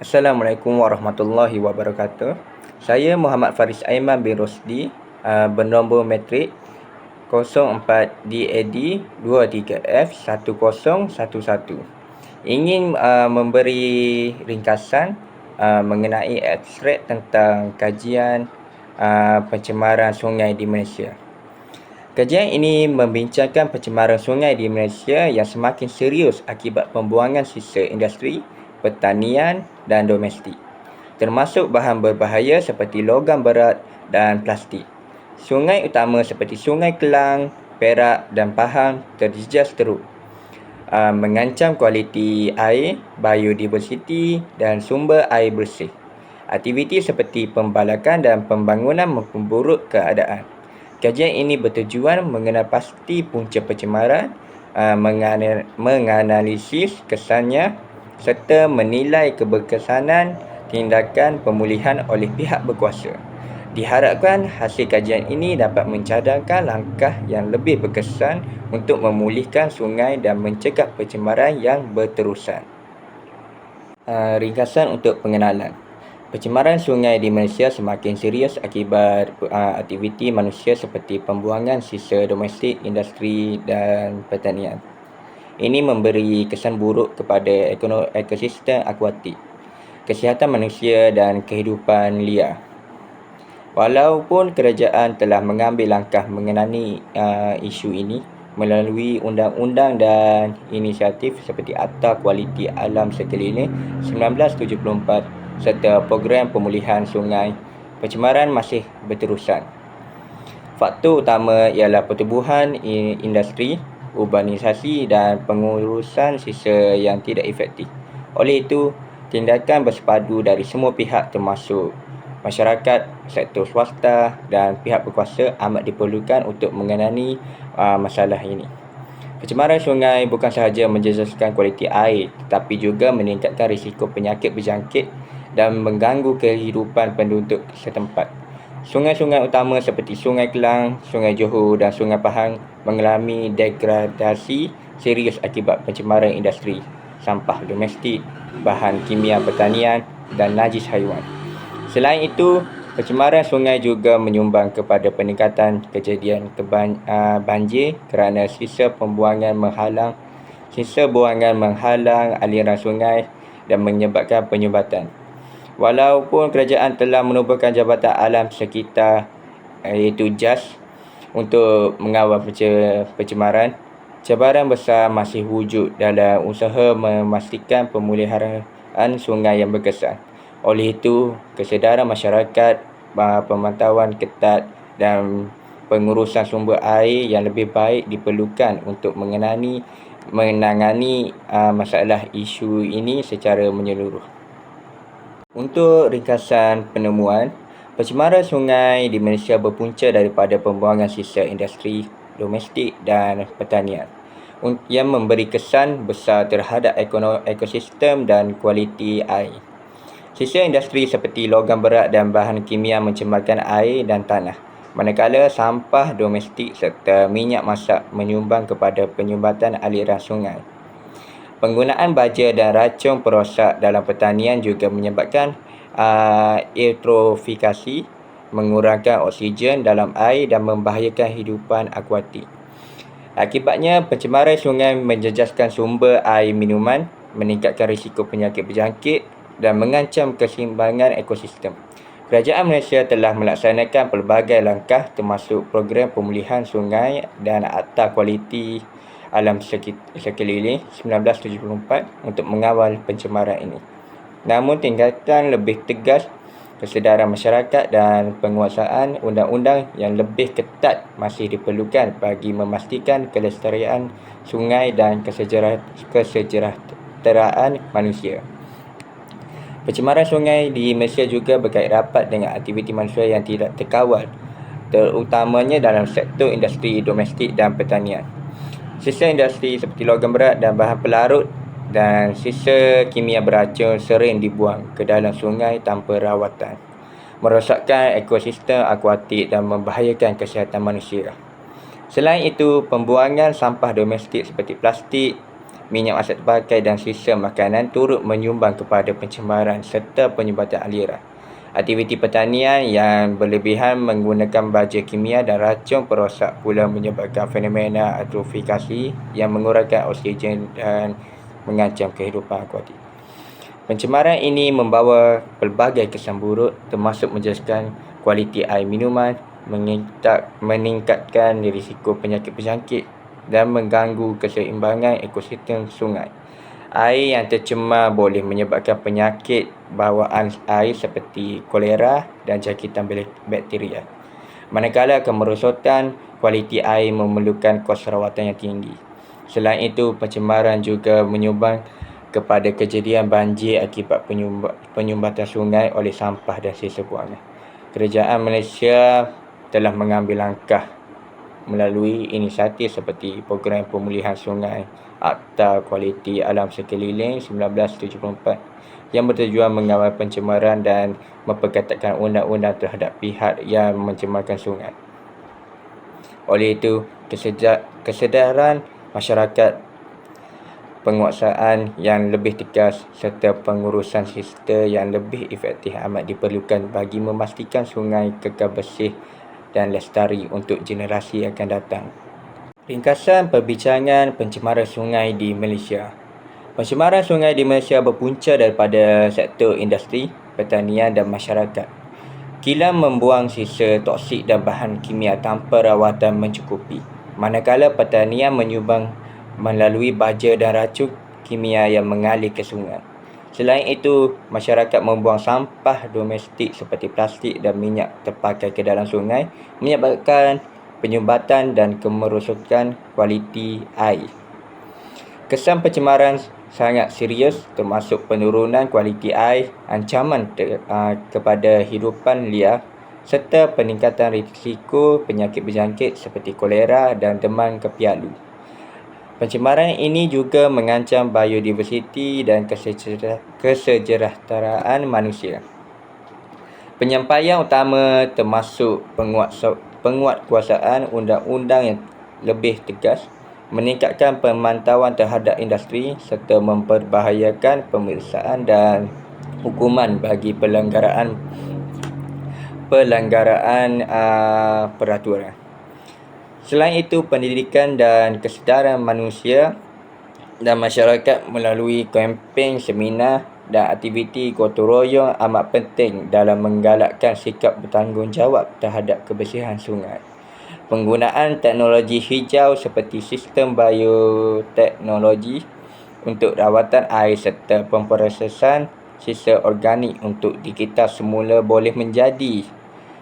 Assalamualaikum warahmatullahi wabarakatuh. Saya Muhammad Faris Aiman bin Rosdi, uh, bernombor matrik 04DAD23F1011. Ingin uh, memberi ringkasan uh, mengenai ekstrak tentang kajian uh, pencemaran sungai di Malaysia. Kajian ini membincangkan pencemaran sungai di Malaysia yang semakin serius akibat pembuangan sisa industri pertanian dan domestik, termasuk bahan berbahaya seperti logam berat dan plastik. Sungai utama seperti Sungai Kelang, Perak dan Pahang terjejas teruk, uh, mengancam kualiti air, biodiversiti dan sumber air bersih. Aktiviti seperti pembalakan dan pembangunan memperburuk keadaan. Kajian ini bertujuan mengenal pasti punca pencemaran, uh, menganalisis kesannya serta menilai keberkesanan tindakan pemulihan oleh pihak berkuasa. Diharapkan hasil kajian ini dapat mencadangkan langkah yang lebih berkesan untuk memulihkan sungai dan mencegah pencemaran yang berterusan. Uh, ringkasan untuk pengenalan. Pencemaran sungai di Malaysia semakin serius akibat uh, aktiviti manusia seperti pembuangan sisa domestik, industri dan pertanian. Ini memberi kesan buruk kepada ekosistem akuatik, kesihatan manusia dan kehidupan liar. Walaupun kerajaan telah mengambil langkah mengenai uh, isu ini melalui undang-undang dan inisiatif seperti Akta Kualiti Alam Sekeliling 1974 serta program pemulihan sungai, pencemaran masih berterusan. Faktor utama ialah pertubuhan industri urbanisasi dan pengurusan sisa yang tidak efektif. Oleh itu, tindakan bersepadu dari semua pihak termasuk masyarakat, sektor swasta dan pihak berkuasa amat diperlukan untuk mengenani uh, masalah ini. Pencemaran sungai bukan sahaja menjejaskan kualiti air tetapi juga meningkatkan risiko penyakit berjangkit dan mengganggu kehidupan penduduk setempat. Sungai-sungai utama seperti Sungai Kelang, Sungai Johor dan Sungai Pahang mengalami degradasi serius akibat pencemaran industri, sampah domestik, bahan kimia pertanian dan najis haiwan. Selain itu, pencemaran sungai juga menyumbang kepada peningkatan kejadian keban, uh, banjir kerana sisa pembuangan menghalang sisa buangan menghalang aliran sungai dan menyebabkan penyumbatan. Walaupun kerajaan telah menubuhkan Jabatan Alam Sekitar iaitu JAS untuk mengawal pencemaran, cabaran besar masih wujud dalam usaha memastikan pemuliharaan sungai yang berkesan. Oleh itu, kesedaran masyarakat, pemantauan ketat dan pengurusan sumber air yang lebih baik diperlukan untuk mengenani menangani uh, masalah isu ini secara menyeluruh. Untuk ringkasan penemuan, pencemaran sungai di Malaysia berpunca daripada pembuangan sisa industri domestik dan pertanian yang memberi kesan besar terhadap ekosistem dan kualiti air. Sisa industri seperti logam berat dan bahan kimia mencemarkan air dan tanah. Manakala sampah domestik serta minyak masak menyumbang kepada penyumbatan aliran sungai. Penggunaan baja dan racun perosak dalam pertanian juga menyebabkan uh, eutrofikasi, mengurangkan oksigen dalam air dan membahayakan hidupan akuatik. Akibatnya, pencemaran sungai menjejaskan sumber air minuman, meningkatkan risiko penyakit berjangkit dan mengancam keseimbangan ekosistem. Kerajaan Malaysia telah melaksanakan pelbagai langkah termasuk program pemulihan sungai dan Akta Kualiti alam sekeliling 1974 untuk mengawal pencemaran ini. Namun tingkatan lebih tegas kesedaran masyarakat dan penguasaan undang-undang yang lebih ketat masih diperlukan bagi memastikan kelestarian sungai dan kesejahteraan manusia. Pencemaran sungai di Malaysia juga berkait rapat dengan aktiviti manusia yang tidak terkawal terutamanya dalam sektor industri domestik dan pertanian. Sisa industri seperti logam berat dan bahan pelarut dan sisa kimia beracun sering dibuang ke dalam sungai tanpa rawatan. Merosakkan ekosistem akuatik dan membahayakan kesihatan manusia. Selain itu, pembuangan sampah domestik seperti plastik, minyak masak terpakai dan sisa makanan turut menyumbang kepada pencemaran serta penyumbatan aliran. Aktiviti pertanian yang berlebihan menggunakan baja kimia dan racun perosak pula menyebabkan fenomena atrofikasi yang mengurangkan oksigen dan mengancam kehidupan akuatik. Pencemaran ini membawa pelbagai kesan buruk termasuk menjelaskan kualiti air minuman, meningkatkan risiko penyakit-penyakit dan mengganggu keseimbangan ekosistem sungai. Air yang tercemar boleh menyebabkan penyakit bawaan air seperti kolera dan jangkitan bakteria. Manakala kemerosotan kualiti air memerlukan kos rawatan yang tinggi. Selain itu, pencemaran juga menyumbang kepada kejadian banjir akibat penyumbatan sungai oleh sampah dan sisa buangan. Kerajaan Malaysia telah mengambil langkah melalui inisiatif seperti program pemulihan sungai Akta Kualiti Alam Sekeliling 1974 yang bertujuan mengawal pencemaran dan memperketatkan undang-undang terhadap pihak yang mencemarkan sungai. Oleh itu, kesedaran masyarakat penguasaan yang lebih tegas serta pengurusan sistem yang lebih efektif amat diperlukan bagi memastikan sungai kekal bersih dan lestari untuk generasi akan datang. Ringkasan perbincangan pencemaran sungai di Malaysia. Pencemaran sungai di Malaysia berpunca daripada sektor industri, pertanian dan masyarakat. Kilang membuang sisa toksik dan bahan kimia tanpa rawatan mencukupi. Manakala pertanian menyumbang melalui baja dan racun kimia yang mengalir ke sungai. Selain itu, masyarakat membuang sampah domestik seperti plastik dan minyak terpakai ke dalam sungai menyebabkan penyumbatan dan kemerosotan kualiti air. Kesan pencemaran sangat serius termasuk penurunan kualiti air, ancaman te, uh, kepada hidupan liar serta peningkatan risiko penyakit berjangkit seperti kolera dan demam kepialu. Pencemaran ini juga mengancam biodiversiti dan kesejahteraan manusia. Penyampaian utama termasuk penguat penguatkuasaan undang-undang yang lebih tegas, meningkatkan pemantauan terhadap industri serta memperbahayakan pemeriksaan dan hukuman bagi pelanggaran pelanggaran uh, peraturan. Selain itu, pendidikan dan kesedaran manusia dan masyarakat melalui kempen seminar dan aktiviti gotong royong amat penting dalam menggalakkan sikap bertanggungjawab terhadap kebersihan sungai. Penggunaan teknologi hijau seperti sistem bioteknologi untuk rawatan air serta pemprosesan sisa organik untuk digital semula boleh menjadi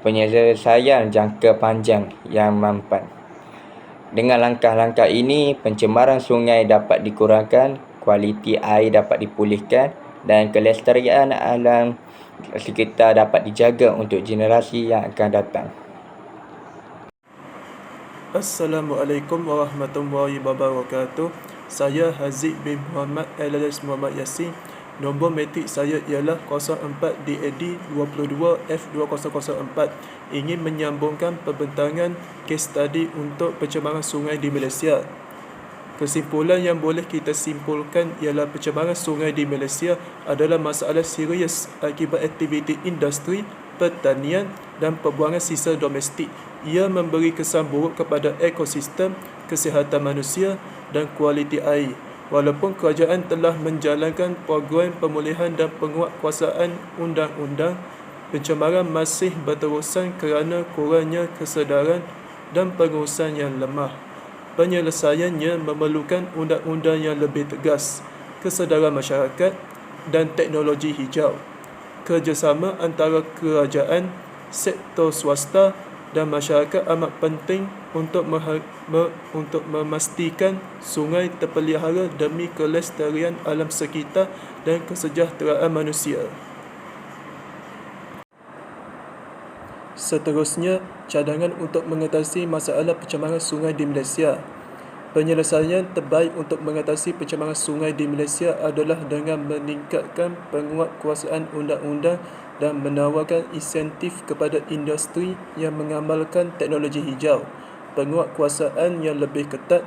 penyelesaian jangka panjang yang mampan. Dengan langkah-langkah ini, pencemaran sungai dapat dikurangkan, kualiti air dapat dipulihkan dan kelestarian alam sekitar dapat dijaga untuk generasi yang akan datang. Assalamualaikum warahmatullahi wabarakatuh. Saya Haziq bin Muhammad LLS Muhammad Yassin. Nombor metrik saya ialah 04DAD22F2004. Ingin menyambungkan pembentangan kes study untuk pencemaran sungai di Malaysia. Kesimpulan yang boleh kita simpulkan ialah pencemaran sungai di Malaysia adalah masalah serius akibat aktiviti industri, pertanian dan pembuangan sisa domestik. Ia memberi kesan buruk kepada ekosistem, kesihatan manusia dan kualiti air. Walaupun kerajaan telah menjalankan program pemulihan dan penguatkuasaan undang-undang, pencemaran masih berterusan kerana kurangnya kesedaran dan pengurusan yang lemah penyelesaiannya memerlukan undang-undang yang lebih tegas, kesedaran masyarakat dan teknologi hijau. Kerjasama antara kerajaan, sektor swasta dan masyarakat amat penting untuk me- untuk memastikan sungai terpelihara demi kelestarian alam sekitar dan kesejahteraan manusia. Seterusnya, cadangan untuk mengatasi masalah pencemaran sungai di Malaysia. Penyelesaian terbaik untuk mengatasi pencemaran sungai di Malaysia adalah dengan meningkatkan penguatkuasaan undang-undang dan menawarkan insentif kepada industri yang mengamalkan teknologi hijau. Penguatkuasaan yang lebih ketat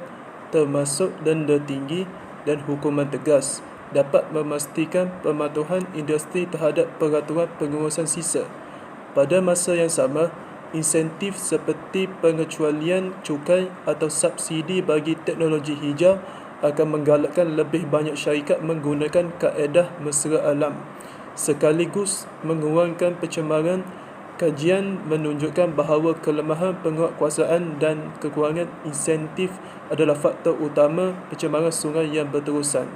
termasuk denda tinggi dan hukuman tegas dapat memastikan pematuhan industri terhadap peraturan pengurusan sisa. Pada masa yang sama, insentif seperti pengecualian cukai atau subsidi bagi teknologi hijau akan menggalakkan lebih banyak syarikat menggunakan kaedah mesra alam sekaligus mengurangkan pencemaran kajian menunjukkan bahawa kelemahan penguatkuasaan dan kekurangan insentif adalah faktor utama pencemaran sungai yang berterusan.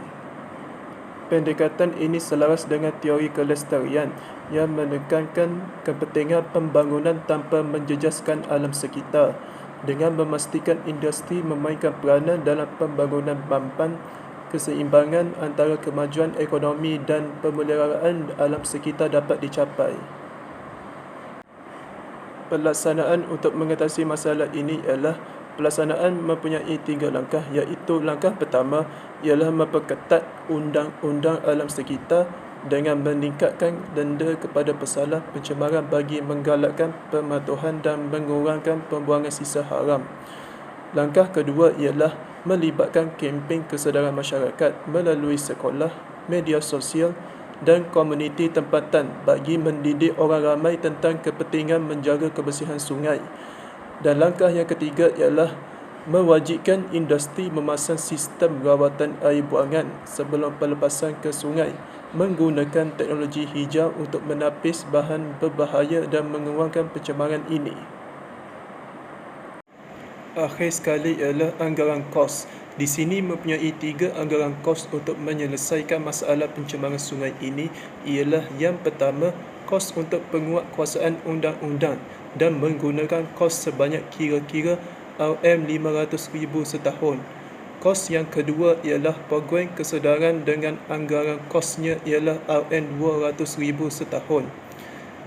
Pendekatan ini selaras dengan teori kelestarian yang menekankan kepentingan pembangunan tanpa menjejaskan alam sekitar dengan memastikan industri memainkan peranan dalam pembangunan mampan keseimbangan antara kemajuan ekonomi dan pemeliharaan alam sekitar dapat dicapai. Pelaksanaan untuk mengatasi masalah ini ialah pelaksanaan mempunyai tiga langkah iaitu langkah pertama ialah memperketat undang-undang alam sekitar dengan meningkatkan denda kepada pesalah pencemaran bagi menggalakkan pematuhan dan mengurangkan pembuangan sisa haram. Langkah kedua ialah melibatkan kempen kesedaran masyarakat melalui sekolah, media sosial dan komuniti tempatan bagi mendidik orang ramai tentang kepentingan menjaga kebersihan sungai. Dan langkah yang ketiga ialah mewajibkan industri memasang sistem rawatan air buangan sebelum pelepasan ke sungai menggunakan teknologi hijau untuk menapis bahan berbahaya dan mengurangkan pencemaran ini. Akhir sekali ialah anggaran kos. Di sini mempunyai tiga anggaran kos untuk menyelesaikan masalah pencemaran sungai ini ialah yang pertama, kos untuk penguatkuasaan undang-undang dan menggunakan kos sebanyak kira-kira RM500,000 setahun. Kos yang kedua ialah program kesedaran dengan anggaran kosnya ialah RM200,000 setahun.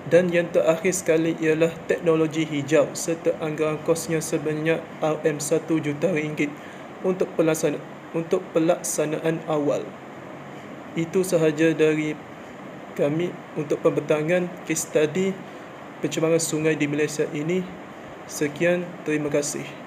Dan yang terakhir sekali ialah teknologi hijau serta anggaran kosnya sebanyak RM1 juta ringgit untuk pelaksanaan, untuk pelaksanaan awal. Itu sahaja dari kami untuk pembentangan kes study pencemaran sungai di Malaysia ini. Sekian, terima kasih.